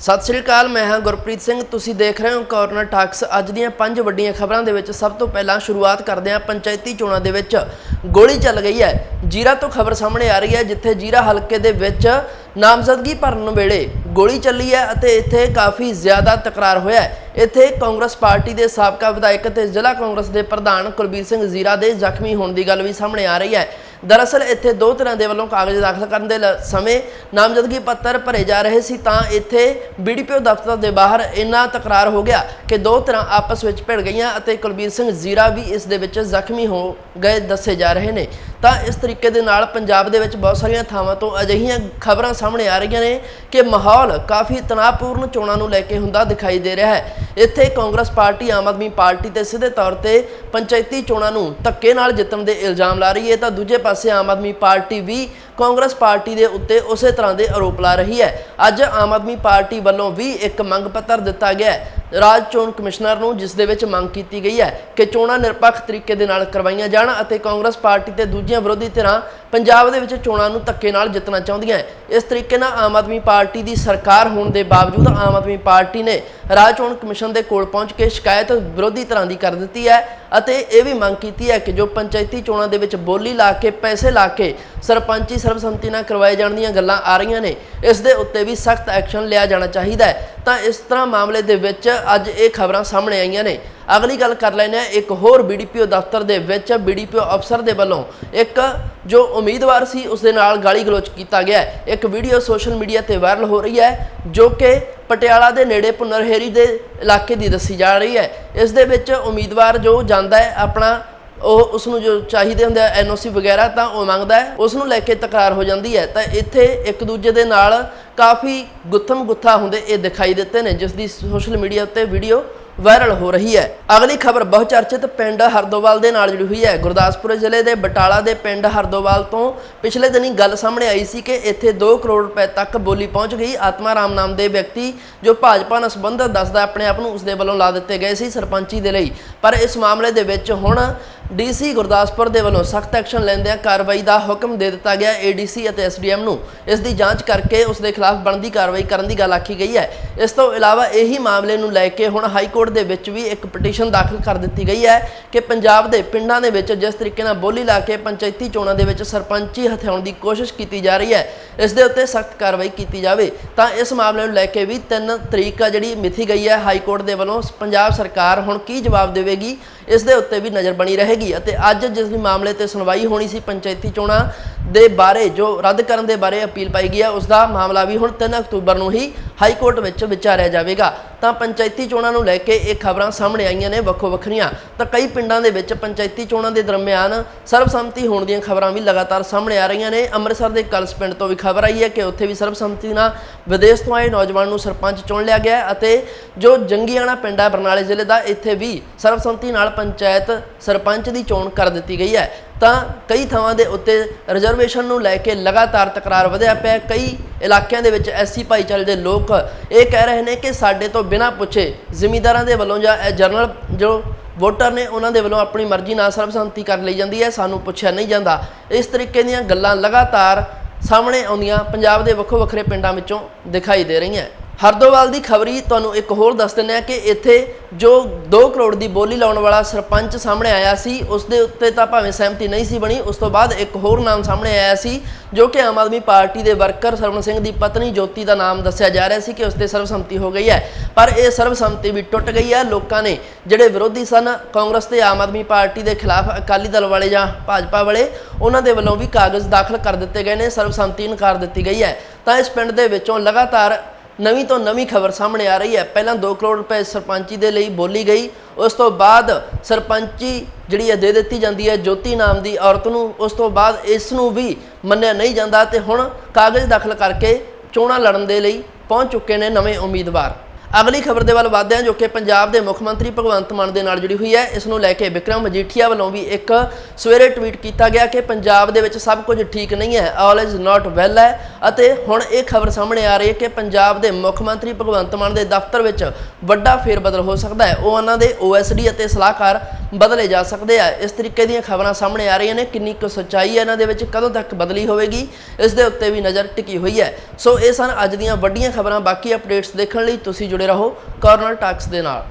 ਸਤਿ ਸ਼੍ਰੀ ਅਕਾਲ, ਮੈਂ ਹਾਂ ਗੁਰਪ੍ਰੀਤ ਸਿੰਘ। ਤੁਸੀਂ ਦੇਖ ਰਹੇ ਹੋ ਕੋਰਨਰ ਟਾਕਸ ਅੱਜ ਦੀਆਂ ਪੰਜ ਵੱਡੀਆਂ ਖਬਰਾਂ ਦੇ ਵਿੱਚ ਸਭ ਤੋਂ ਪਹਿਲਾਂ ਸ਼ੁਰੂਆਤ ਕਰਦੇ ਹਾਂ ਪੰਚਾਇਤੀ ਚੋਣਾਂ ਦੇ ਵਿੱਚ। ਗੋਲੀ ਚੱਲ ਗਈ ਹੈ। ਜੀਰਾ ਤੋਂ ਖਬਰ ਸਾਹਮਣੇ ਆ ਰਹੀ ਹੈ, ਜਿੱਥੇ ਜੀਰਾ ਹਲਕੇ ਦੇ ਵਿੱਚ ਨਾਮਜ਼ਦਗੀ ਭਰਨ ਵੇਲੇ ਗੋਲੀ ਚੱਲੀ ਹੈ ਅਤੇ ਇੱਥੇ ਕਾਫੀ ਜ਼ਿਆਦਾ ਤਕਰਾਰ ਹੋਇਆ ਹੈ। ਇੱਥੇ ਕਾਂਗਰਸ ਪਾਰਟੀ ਦੇ ਸਾਬਕਾ ਵਿਧਾਇਕ ਤੇ ਜ਼ਿਲ੍ਹਾ ਕਾਂਗਰਸ ਦੇ ਪ੍ਰਧਾਨ ਕੁਲਬੀਰ ਸਿੰਘ ਜ਼ੀਰਾ ਦੇ ਜ਼ਖਮੀ ਹੋਣ ਦੀ ਗੱਲ ਵੀ ਸਾਹਮਣੇ ਆ ਰਹੀ ਹੈ। ਦਰਅਸਲ ਇੱਥੇ ਦੋ ਤਰ੍ਹਾਂ ਦੇ ਵੱਲੋਂ ਕਾਗਜ਼ ਦਾਖਲ ਕਰਨ ਦੇ ਲ- ਸਮੇਂ ਨਾਮਜ਼ਦਗੀ ਪੱਤਰ ਭਰੇ ਜਾ ਰਹੇ ਸੀ ਤਾਂ ਇੱਥੇ ਬੀਡੀਪੀਓ ਦਫ਼ਤਰ ਦੇ ਬਾਹਰ ਇੰਨਾ ਤਕਰਾਰ ਹੋ ਗਿਆ ਕਿ ਦੋ ਤਰ੍ਹਾਂ ਆਪਸ ਵਿੱਚ ਭਿੜ ਗਈਆਂ ਅਤੇ ਕੁਲਬੀਰ ਸਿੰਘ ਜ਼ੀਰਾ ਵੀ ਇਸ ਦੇ ਵਿੱਚ ਜ਼ਖਮੀ ਹੋ ਗਏ ਦੱਸੇ ਜਾ ਰਹੇ ਨੇ। ਤਾਂ ਇਸ ਤਰੀਕੇ ਦੇ ਨਾਲ ਪੰਜਾਬ ਦੇ ਵਿੱਚ ਬਹੁਤ ਸਾਰੀਆਂ ਥਾਵਾਂ ਤੋਂ ਅਜਿਹੀਆਂ ਖਬਰਾਂ ਸਾਹਮਣੇ ਆ ਰਹੀਆਂ ਨੇ ਕਿ ਮਾਹੌਲ ਕਾਫੀ ਤਣਾਅਪੂਰਨ ਚੋਣਾਂ ਨੂੰ ਲੈ ਕੇ ਹੁੰਦਾ ਦਿਖਾਈ ਦੇ ਰਿਹਾ ਹੈ। ਇੱਥੇ ਕਾਂਗਰਸ ਪਾਰਟੀ, ਆਮ ਆਦਮੀ ਪਾਰਟੀ ਤੇ ਸਿੱਧੇ ਤੌਰ ਤੇ ਪੰਚਾਇਤੀ ਚੋਣਾਂ ਨੂੰ ਧੱਕੇ ਨਾਲ ਜਿੱਤਣ ਦੇ ਇਲਜ਼ਾਮ ਲਾ ਰਹੀ ਹੈ। ਤਾਂ ਦੂਜੇ ਪਾਸੇ ਆਮ ਆਦਮੀ ਪਾਰਟੀ ਵੀ ਕਾਂਗਰਸ ਪਾਰਟੀ ਦੇ ਉੱਤੇ ਉਸੇ ਤਰ੍ਹਾਂ ਦੇ ਆਰੋਪ ਲਾ ਰਹੀ ਹੈ। ਅੱਜ ਆਮ ਆਦਮੀ ਪਾਰਟੀ ਵੱਲੋਂ ਵੀ ਇੱਕ ਮੰਗ ਪੱਤਰ ਦਿੱਤਾ ਗਿਆ ਹੈ ਰਾਜ ਚੋਣ ਕਮਿਸ਼ਨਰ ਨੂੰ ਜਿਸ ਦੇ ਵਿੱਚ ਮੰਗ ਕੀਤੀ ਗਈ ਹੈ ਕਿ ਚੋਣਾਂ ਨਿਰਪੱਖ ਤਰੀਕੇ ਦੇ ਨਾਲ ਕਰਵਾਈਆਂ ਜਾਣ ਅਤੇ ਕਾਂਗਰਸ ਪਾਰਟੀ ਤੇ ਦੂਜੀਆਂ ਵਿਰੋਧੀ ਧਿਰਾਂ ਪੰਜਾਬ ਦੇ ਵਿੱਚ ਚੋਣਾਂ ਨੂੰ ਧੱਕੇ ਨਾਲ ਜਿੱਤਣਾ ਚਾਹੁੰਦੀਆਂ ਹੈ। ਇਸ ਤਰੀਕੇ ਨਾਲ ਆਮ ਆਦਮੀ ਪਾਰਟੀ ਦੀ ਸਰਕਾਰ ਹੋਣ ਦੇ ਬਾਵਜੂਦ ਆਮ ਆਦਮੀ ਪਾਰਟੀ ਨੇ ਰਾਜ ਚੋਣ ਕਮਿਸ਼ਨ ਦੇ ਕੋਲ ਪਹੁੰਚ ਕੇ ਸ਼ਿਕਾਇਤ ਵਿਰੋਧੀ ਤਰ੍ਹਾਂ ਦੀ ਕਰ ਦਿੱਤੀ ਹੈ ਅਤੇ ਇਹ ਵੀ ਮੰਗ ਕੀਤੀ ਹੈ ਕਿ ਜੋ ਪੰਚਾਇਤੀ ਚੋਣਾਂ ਦੇ ਵਿੱਚ ਬੋਲੀ ਲਾ ਕੇ, ਪੈਸੇ ਲਾ ਕੇ ਸਰਪੰਚੀ ਸਰਬਸੰਮਤੀ ਨਾਲ ਕਰਵਾਏ ਜਾਣ ਦੀਆਂ ਗੱਲਾਂ ਆ ਰਹੀਆਂ ਨੇ, ਇਸ ਦੇ ਉੱਤੇ ਵੀ ਸਖਤ ਐਕਸ਼ਨ ਲਿਆ ਜਾਣਾ ਚਾਹੀਦਾ ਹੈ ਤਾਂ ਇਸ ਤਰ੍ਹਾਂ ਮਾਮਲੇ ਦੇ ਵਿੱਚ ਅੱਜ ਇਹ ਖਬਰਾਂ ਸਾਹਮਣੇ ਆਈਆਂ ਨੇ ਅਗਲੀ ਗੱਲ ਕਰ ਲੈਂਦੇ ਹਾਂ, ਇੱਕ ਹੋਰ ਬੀਡੀਪੀਓ ਦਫ਼ਤਰ ਦੇ ਵਿੱਚ ਬੀਡੀਪੀਓ ਅਫਸਰ ਦੇ ਵੱਲੋਂ ਇੱਕ ਜੋ ਉਮੀਦਵਾਰ ਸੀ ਉਸ ਦੇ ਨਾਲ ਗਾਲੀ ਗਲੋਚ ਕੀਤਾ ਗਿਆ ਇੱਕ ਵੀਡੀਓ ਸੋਸ਼ਲ ਮੀਡੀਆ ਤੇ ਵਾਇਰਲ ਹੋ ਰਹੀ ਹੈ, ਜੋ ਕਿ ਪਟਿਆਲਾ ਦੇ ਨੇੜੇ ਪੁਨਰਹੇਰੀ ਦੇ ਇਲਾਕੇ ਦੀ ਦੱਸੀ ਜਾ ਰਹੀ ਹੈ। ਇਸ ਦੇ ਵਿੱਚ ਉਮੀਦਵਾਰ ਜੋ ਜਾਂਦਾ ਹੈ, ਆਪਣਾ ਉਹ ਉਸ ਨੂੰ ਜੋ ਚਾਹੀਦੇ ਹੁੰਦੇ ਆ ਐਨਓਸੀ ਵਗੈਰਾ, ਤਾਂ ਉਹ ਮੰਗਦਾ ਹੈ। ਉਸ ਨੂੰ ਲੈ ਕੇ ਤਕਰਾਰ ਹੋ ਜਾਂਦੀ ਹੈ। ਤਾਂ ਇੱਥੇ ਇੱਕ ਦੂਜੇ ਦੇ ਨਾਲ ਕਾਫੀ ਗੁੱਥਮ ਗੁੱਥਾ ਹੁੰਦੇ ਇਹ ਦਿਖਾਈ ਦਿੱਤੇ ਨੇ, ਜਿਸ ਦੀ ਸੋਸ਼ਲ ਮੀਡੀਆ ਉੱਤੇ ਵੀਡੀਓ ਵਾਇਰਲ ਹੋ ਰਹੀ ਹੈ। ਅਗਲੀ ਖਬਰ ਬਹੁ ਚਰਚਿਤ ਪਿੰਡ ਹਰਦੋਵਾਲ ਦੇ ਨਾਲ ਜੁੜੀ ਹੋਈ ਹੈ। ਗੁਰਦਾਸਪੁਰ ਜ਼ਿਲ੍ਹੇ ਦੇ ਬਟਾਲਾ ਦੇ ਪਿੰਡ ਹਰਦੋਵਾਲ ਤੋਂ ਪਿਛਲੇ ਦਿਨੀ ਗੱਲ ਸਾਹਮਣੇ ਆਈ ਸੀ ਕਿ ਇੱਥੇ 2 ਕਰੋੜ ਰੁਪਏ ਤੱਕ ਬੋਲੀ ਪਹੁੰਚ ਗਈ। ਆਤਮਾ ਰਾਮ ਨਾਮ ਦੇ ਵਿਅਕਤੀ ਜੋ ਭਾਜਪਾ ਨਾਲ ਸੰਬੰਧਿਤ ਦੱਸਦਾ, ਆਪਣੇ ਆਪ ਨੂੰ ਉਸ ਦੇ ਵੱਲੋਂ ਲਾ ਦਿੱਤੇ ਗਏ ਸੀ ਸਰਪੰਚੀ ਦੇ ਲਈ। ਪਰ ਇਸ ਮਾਮਲੇ ਦੇ ਵਿੱਚ ਹੁਣ ਡੀਸੀ ਗੁਰਦਾਸਪੁਰ ਦੇ ਵੱਲੋਂ ਸਖਤ ਐਕਸ਼ਨ ਲੈਂਦਿਆਂ ਕਾਰਵਾਈ ਦਾ ਹੁਕਮ ਦੇ ਦਿੱਤਾ ਗਿਆ। ਏਡੀਸੀ ਅਤੇ ਐਸਡੀਐਮ ਨੂੰ ਇਸ ਦੀ ਜਾਂਚ ਕਰਕੇ ਉਸ ਦੇ ਖਿਲਾਫ ਬਣਦੀ ਕਾਰਵਾਈ ਕਰਨ ਦੀ ਗੱਲ ਆਖੀ ਗਈ ਹੈ। ਇਸ ਤੋਂ ਇਲਾਵਾ ਇਹੀ ਮਾਮਲੇ ਨੂੰ ਲੈ ਕੇ ਹੁਣ ਹਾਈ ਕੋਰਟ ਦੇ ਵਿੱਚ ਵੀ ਇੱਕ ਪਟੀਸ਼ਨ ਦਾਖਲ ਕਰ ਦਿੱਤੀ ਗਈ ਹੈ ਕਿ ਪੰਜਾਬ ਦੇ ਪਿੰਡਾਂ ਦੇ ਵਿੱਚ ਜਿਸ ਤਰੀਕੇ ਨਾਲ ਬੋਲੀ ਲਾ ਕੇ ਪੰਚਾਇਤੀ ਚੋਣਾਂ ਦੇ ਵਿੱਚ ਸਰਪੰਚੀ ਹਥਿਆਉਣ ਦੀ ਕੋਸ਼ਿਸ਼ ਕੀਤੀ ਜਾ ਰਹੀ ਹੈ, ਇਸ ਦੇ ਉੱਤੇ ਸਖਤ ਕਾਰਵਾਈ ਕੀਤੀ ਜਾਵੇ, ਤਾਂ ਇਸ ਮਾਮਲੇ ਨੂੰ ਲੈ ਕੇ ਵੀ 3 ਤਰੀਕ ਆ ਜਿਹੜੀ ਮਿਥੀ ਗਈ ਹੈ ਹਾਈ ਕੋਰਟ ਦੇ ਵੱਲੋਂ, ਪੰਜਾਬ ਸਰਕਾਰ ਹੁਣ ਕੀ ਜਵਾਬ ਦੇਵੇਗੀ? ਇਸ ਦੇ ਉੱਤੇ ਵੀ ਨਜ਼ਰ ਬਣੀ ਰਹੇਗੀ ਅਤੇ ਅੱਜ ਜਿਸ ਦੀ ਮਾਮਲੇ ਤੇ ਸੁਣਵਾਈ ਹੋਣੀ ਸੀ ਪੰਚਾਇਤੀ ਚੋਣਾਂ ਦੇ ਬਾਰੇ, ਜੋ ਰੱਦ ਕਰਨ ਦੇ ਬਾਰੇ ਅਪੀਲ ਪਾਈ ਗਈ ਹੈ, ਉਸ ਦਾ ਮਾਮਲਾ ਵੀ ਹੁਣ 3 ਅਕਤੂਬਰ ਨੂੰ ਹੀ ਹਾਈ ਕੋਰਟ ਵਿੱਚ ਵਿਚਾਰਿਆ ਜਾਵੇਗਾ। ਤਾਂ ਪੰਚਾਇਤੀ ਚੋਣਾਂ ਨੂੰ ਲੈ ਕੇ ਇਹ ਖਬਰਾਂ ਸਾਹਮਣੇ ਆਈਆਂ ਨੇ ਵੱਖੋ ਵੱਖਰੀਆਂ। ਤਾਂ ਕਈ ਪਿੰਡਾਂ ਦੇ ਵਿੱਚ ਪੰਚਾਇਤੀ ਚੋਣਾਂ ਦੇ ਦਰਮਿਆਨ ਸਰਬਸੰਮਤੀ ਹੋਣ ਦੀਆਂ ਖਬਰਾਂ ਵੀ ਲਗਾਤਾਰ ਸਾਹਮਣੇ ਆ ਰਹੀਆਂ ਨੇ। ਅੰਮ੍ਰਿਤਸਰ ਦੇ ਕਲਸ ਪਿੰਡ ਤੋਂ ਵੀ ਖਬਰ ਆਈ ਹੈ ਕਿ ਉੱਥੇ ਵੀ ਸਰਬਸੰਮਤੀ ਨਾਲ ਵਿਦੇਸ਼ ਤੋਂ ਆਏ ਨੌਜਵਾਨ ਨੂੰ ਸਰਪੰਚ ਚੁਣ ਲਿਆ ਗਿਆ ਅਤੇ ਜੋ ਜੰਗੀਆਣਾ ਪਿੰਡ ਹੈ ਬਰਨਾਲੇ ਜ਼ਿਲ੍ਹੇ ਦਾ, ਇੱਥੇ ਵੀ ਸਰਬਸੰਮਤੀ ਨਾਲ ਪੰਚਾਇਤ ਸਰਪੰਚ ਦੀ ਚੋਣ ਕਰ ਦਿੱਤੀ ਗਈ ਹੈ। ਤਾਂ ਕਈ ਥਾਵਾਂ ਦੇ ਉੱਤੇ ਰਿਜ਼ਰਵੇਸ਼ਨ ਨੂੰ ਲੈ ਕੇ ਲਗਾਤਾਰ ਤਕਰਾਰ ਵਧਿਆ ਪਿਆ ਕਈ ਇਲਾਕਿਆਂ ਦੇ ਵਿੱਚ ਐਸੀ ਭਾਈਚਾਰੇ ਦੇ ਲੋਕ ਇਹ ਕਹਿ ਰਹੇ ਨੇ ਕਿ ਸਾਡੇ ਤੋਂ ਬਿਨਾਂ ਪੁੱਛੇ ਜ਼ਿਮੀਂਦਾਰਾਂ ਦੇ ਵੱਲੋਂ ਜਾਂ ਜਨਰਲ ਜੋ ਵੋਟਰ ਨੇ ਉਹਨਾਂ ਦੇ ਵੱਲੋਂ ਆਪਣੀ ਮਰਜ਼ੀ ਨਾਲ ਸਰਬਸੰਮਤੀ ਕਰ ਲਈ ਜਾਂਦੀ ਹੈ। ਸਾਨੂੰ ਪੁੱਛਿਆ ਨਹੀਂ ਜਾਂਦਾ। ਇਸ ਤਰੀਕੇ ਦੀਆਂ ਗੱਲਾਂ ਲਗਾਤਾਰ ਸਾਹਮਣੇ ਆਉਂਦੀਆਂ ਪੰਜਾਬ ਦੇ ਵੱਖੋ ਵੱਖਰੇ ਪਿੰਡਾਂ ਵਿੱਚੋਂ ਦਿਖਾਈ ਦੇ ਰਹੀਆਂ ਹਰਦੋਵਾਲ ਦੀ ਖਬਰੀ ਤੁਹਾਨੂੰ ਇੱਕ ਹੋਰ ਦੱਸ ਦਿੰਦੇ ਆ ਕਿ ਇੱਥੇ ਜੋ 2 ਕਰੋੜ ਦੀ ਬੋਲੀ ਲਾਉਣ ਵਾਲਾ ਸਰਪੰਚ ਸਾਹਮਣੇ ਆਇਆ ਸੀ, ਉਸ ਦੇ ਉੱਤੇ ਤਾਂ ਭਾਵੇਂ ਸਹਿਮਤੀ ਨਹੀਂ ਸੀ ਬਣੀ, ਉਸ ਤੋਂ ਬਾਅਦ ਇੱਕ ਹੋਰ ਨਾਮ ਸਾਹਮਣੇ ਆਇਆ ਸੀ, ਜੋ ਕਿ ਆਮ ਆਦਮੀ ਪਾਰਟੀ ਦੇ ਵਰਕਰ ਸਰਵਣ ਸਿੰਘ ਦੀ ਪਤਨੀ ਜੋਤੀ ਦਾ ਨਾਮ ਦੱਸਿਆ ਜਾ ਰਿਹਾ ਸੀ ਕਿ ਉਸ ਤੇ ਸਰਬਸੰਮਤੀ ਹੋ ਗਈ ਹੈ। ਪਰ ਇਹ ਸਰਬਸੰਮਤੀ ਵੀ ਟੁੱਟ ਗਈ ਹੈ। ਲੋਕਾਂ ਨੇ ਜਿਹੜੇ ਵਿਰੋਧੀ ਸਨ, ਕਾਂਗਰਸ ਤੇ ਆਮ ਆਦਮੀ ਪਾਰਟੀ ਦੇ ਖਿਲਾਫ ਅਕਾਲੀ ਦਲ ਵਾਲੇ ਜਾਂ ਭਾਜਪਾ ਵਾਲੇ, ਉਹਨਾਂ ਦੇ ਵੱਲੋਂ ਵੀ ਕਾਗਜ਼ ਦਾਖਲ ਕਰ ਦਿੱਤੇ ਗਏ ਨੇ, ਸਰਬਸੰਮਤੀ ਇਨਕਾਰ ਦਿੱਤੀ ਗਈ ਹੈ। ਤਾਂ ਇਸ ਪਿੰਡ ਦੇ ਵਿੱਚੋਂ ਲਗਾਤਾਰ ਨਵੀਂ ਤੋਂ ਨਵੀਂ ਖਬਰ ਸਾਹਮਣੇ ਆ ਰਹੀ ਹੈ। ਪਹਿਲਾਂ 2 ਕਰੋੜ ਰੁਪਏ ਸਰਪੰਚੀ ਦੇ ਲਈ ਬੋਲੀ ਗਈ, ਉਸ ਤੋਂ ਬਾਅਦ ਸਰਪੰਚੀ ਜਿਹੜੀ ਹੈ ਦੇ ਦਿੱਤੀ ਜਾਂਦੀ ਹੈ ਜੋਤੀ ਨਾਮ ਦੀ ਔਰਤ ਨੂੰ, ਉਸ ਤੋਂ ਬਾਅਦ ਇਸ ਨੂੰ ਵੀ ਮੰਨਿਆ ਨਹੀਂ ਜਾਂਦਾ ਤੇ ਹੁਣ ਕਾਗਜ਼ ਦਾਖਲ ਕਰਕੇ ਚੋਣਾਂ ਲੜਨ ਦੇ ਲਈ ਪਹੁੰਚ ਚੁੱਕੇ ਨੇ ਨਵੇਂ ਉਮੀਦਵਾਰ। ਅਗਲੀ ਖਬਰ ਦੇ ਵੱਲ ਵਧਦੇ ਹਾਂ, ਜੋ ਕਿ ਪੰਜਾਬ ਦੇ ਮੁੱਖ ਮੰਤਰੀ ਭਗਵੰਤ ਮਾਨ ਦੇ ਨਾਲ ਜੁੜੀ ਹੋਈ ਹੈ। ਇਸ ਨੂੰ ਲੈ ਕੇ ਵਿਕਰਮ ਮਜੀਠੀਆ ਵੱਲੋਂ ਵੀ ਇੱਕ ਸਵੇਰੇ ਟਵੀਟ ਕੀਤਾ ਗਿਆ ਕਿ ਪੰਜਾਬ ਦੇ ਵਿੱਚ ਸਭ ਕੁਝ ਠੀਕ ਨਹੀਂ ਹੈ ਆਲ ਇਜ਼ ਨਾਟ ਵੈਲ ਹੈ। ਅਤੇ ਹੁਣ ਇਹ ਖਬਰ ਸਾਹਮਣੇ ਆ ਰਹੀ ਹੈ ਕਿ ਪੰਜਾਬ ਦੇ ਮੁੱਖ ਮੰਤਰੀ ਭਗਵੰਤ ਮਾਨ ਦੇ ਦਫ਼ਤਰ ਵਿੱਚ ਵੱਡਾ ਫੇਰਬਦਲ ਹੋ ਸਕਦਾ ਹੈ। ਉਹ ਉਹਨਾਂ ਦੇ ਓਐਸਡੀ ਅਤੇ ਸਲਾਹਕਾਰ ਬਦਲੇ ਜਾ ਸਕਦੇ ਆ। ਇਸ ਤਰੀਕੇ ਦੀਆਂ ਖਬਰਾਂ ਸਾਹਮਣੇ ਆ ਰਹੀਆਂ ਨੇ। ਕਿੰਨੀ ਕੁ ਸੱਚਾਈ ਹੈ ਇਹਨਾਂ ਦੇ ਵਿੱਚ, ਕਦੋਂ ਤੱਕ ਬਦਲੀ ਹੋਵੇਗੀ, ਇਸ ਦੇ ਉੱਤੇ ਵੀ ਨਜ਼ਰ ਟਿਕੀ ਹੋਈ ਹੈ। ਸੋ ਇਹ ਸਨ ਅੱਜ ਦੀਆਂ ਵੱਡੀਆਂ ਖਬਰਾਂ। ਬਾਕੀ ਅਪਡੇਟਸ ਦੇਖਣ ਲਈ ਤੁਸੀਂ ਜੁੜੇ ਰਹੋ ਕਾਰਨਰ ਟਾਕਸ ਦੇ ਨਾਲ।